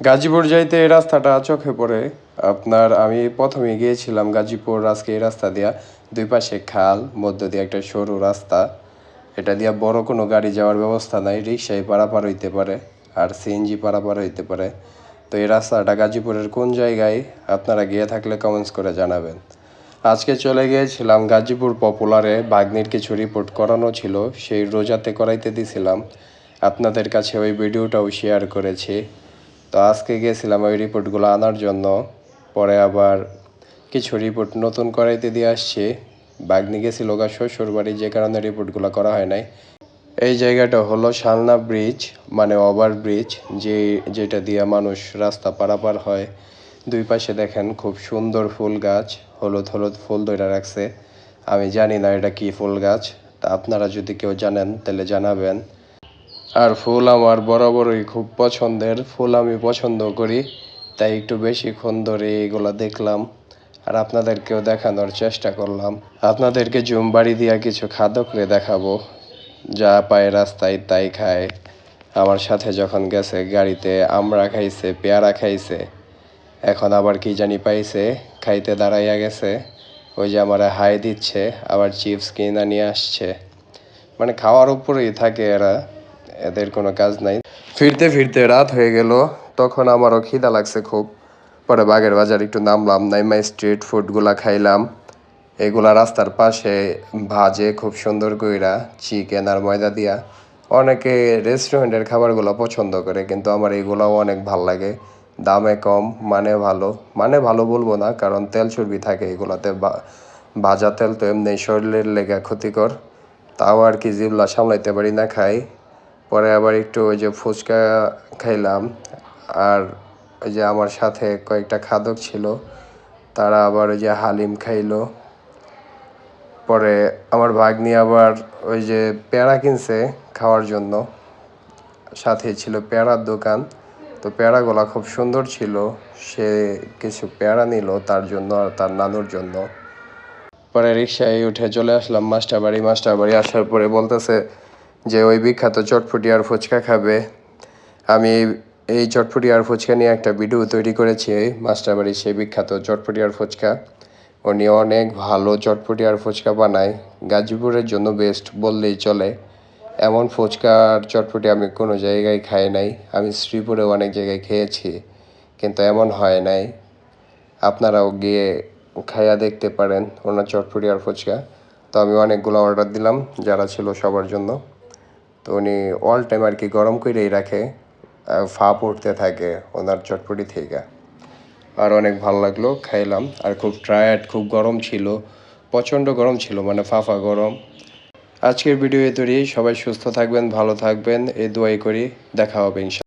গাজীপুর যাইতে এই রাস্তাটা চোখে পড়ে। আপনার আমি প্রথমে গিয়েছিলাম গাজীপুর, আজকে এই রাস্তা দিয়া দুই পাশে খাল, মধ্য দিয়ে একটা সরু রাস্তা। এটা দিয়া বড় কোনো গাড়ি যাওয়ার ব্যবস্থা নাই রিক্সায় পারাপার হইতে পারে আর সিএনজি পারাপার হইতে পারে। তো এই রাস্তাটা গাজীপুরের কোন জায়গায়? আপনারা গিয়ে থাকলে কমেন্টস করে জানাবেন। আজকে চলে গিয়েছিলাম গাজীপুর পপুলারে বাগনির কিছু রিপোর্ট করানো ছিল, সেই রোজাতে করাইতে দিছিলাম। আপনাদের কাছে ওই ভিডিওটাও শেয়ার করেছি। তো আজকে গিয়েছিলাম ওই রিপোর্টগুলো আনার জন্য। পরে আবার কিছু রিপোর্ট নতুন করাইতে দিয়ে আসছি। বাগনি গেছিল গা শ্বশুর বাড়ি, যে কারণে রিপোর্টগুলো করা হয় নাই। এই জায়গাটা হলো শালনা ব্রিজ মানে ওভার ব্রিজ যে, যেটা দিয়ে মানুষ রাস্তা পারাপার হয়। দুই পাশে দেখেন খুব সুন্দর ফুল গাছ, হলুদ হলুদ ফুল ধরে রাখছে। আমি জানি না এটা কি ফুল গাছ। তা আপনারা যদি কেউ জানেন, তাহলে জানাবেন। আর ফুল আমার বরাবরই খুব পছন্দের। ফুল আমি পছন্দ করি, তাই একটু বেশিক্ষণ ধরে এগুলো দেখলাম। আর আপনাদেরকেও দেখানোর চেষ্টা করলাম। আপনাদেরকে জুম বাড়ি দিয়া কিছু খাদ্য করে দেখাবো। যা পায় রাস্তায় তাই খায়। আমার সাথে যখন গেছে গাড়িতে, আমরা খাইছে, পেয়ারা খাইছে। এখন আবার কি জানি পাইছে, খাইতে দাঁড়াইয়া গেছে। ওই যে আমার হাই দিচ্ছে, আবার চিপস কিনা নিয়ে আসছে। মানে খাওয়ার উপরেই থাকে এরা। এদের কোনো কাজ নাই। ফিরতে ফিরতে রাত হয়ে গেল, তখন আমারও খিদা লাগছে খুব। পরে বাগের বাজার একটু নামলাম, নাইমা স্ট্রিট ফুডগুলা খাইলাম। এগুলা রাস্তার পাশে ভাজে খুব সুন্দর কইরা চিকেন আর ময়দা দিয়া। অনেকে রেস্টুরেন্টের খাবারগুলো পছন্দ করে, কিন্তু আমার এগুলাও অনেক ভালো লাগে। দামে কম মানে ভালো। মানে ভালো বলব না, কারণ তেল চর্বি থাকে এগুলাতে। ভাজা তেল তো এমনি শরীরের লেগে ক্ষতিকর। তাও আর কি জিবলা সামলাইতে পারি না খাই। পরে আবার একটু ওই যে ফুচকা খাইলাম। আর ওই যে আমার সাথে কয়েকটা খাদক ছিল, তারা আবার ওই যে হালিম খাইলো। পরে আমার ভাগ্নি আবার ওই যে পেয়ারা কিনছে খাওয়ার জন্য। সাথে ছিল পেয়ারার দোকান। তো পেয়ারাগুলা খুব সুন্দর ছিল। সে কিছু পেয়ারা নিল তার জন্য আর তার নানুর জন্য। পরে রিক্সায় উঠে চলে আসলাম মাস্টার মাস্টারবাড়ি। মাস্টারবাড়ি আসার পরে বলতেছে যে ওই বিখ্যাত চটপটি আর ফুচকা খাবে। আমি এই চটপটি আর ফুচকা নিয়ে একটা ভিডিও তৈরি করেছি মাস্টারবাড়ি সেই বিখ্যাত চটপটি আর ফুচকা। উনি অনেক ভালো চটপটি আর ফুচকা বানায়, গাজীপুরের জন্য বেস্ট বললেই চলে। এমন ফুচকা আর চটপটি আমি কোনো জায়গায় খাই নাই, আমি শ্রীপুরেও অনেক জায়গায় খেয়েছি, কিন্তু এমন হয় নাই। আপনারাও গিয়ে খাইয়া দেখতে পারেন ওনার চটপটি আর ফুচকা। তো আমি অনেকগুলো অর্ডার দিলাম, যারা ছিল সবার জন্য। তো উনি অল টাইম আর কি গরম করেই রাখে ফা পড়তে থাকে, ওনার চটপটি থেকে আর অনেক ভালো লাগল, খাইলাম। আর খুব টায়ার্ড খুব গরম ছিল, প্রচণ্ড গরম ছিল মানে ফাফা গরম। আজকের ভিডিও এ তৈরি সবাই সুস্থ থাকবেন, ভালো থাকবেন, এই দোয়াই করি। দেখা হবে ইনশাল্লাহ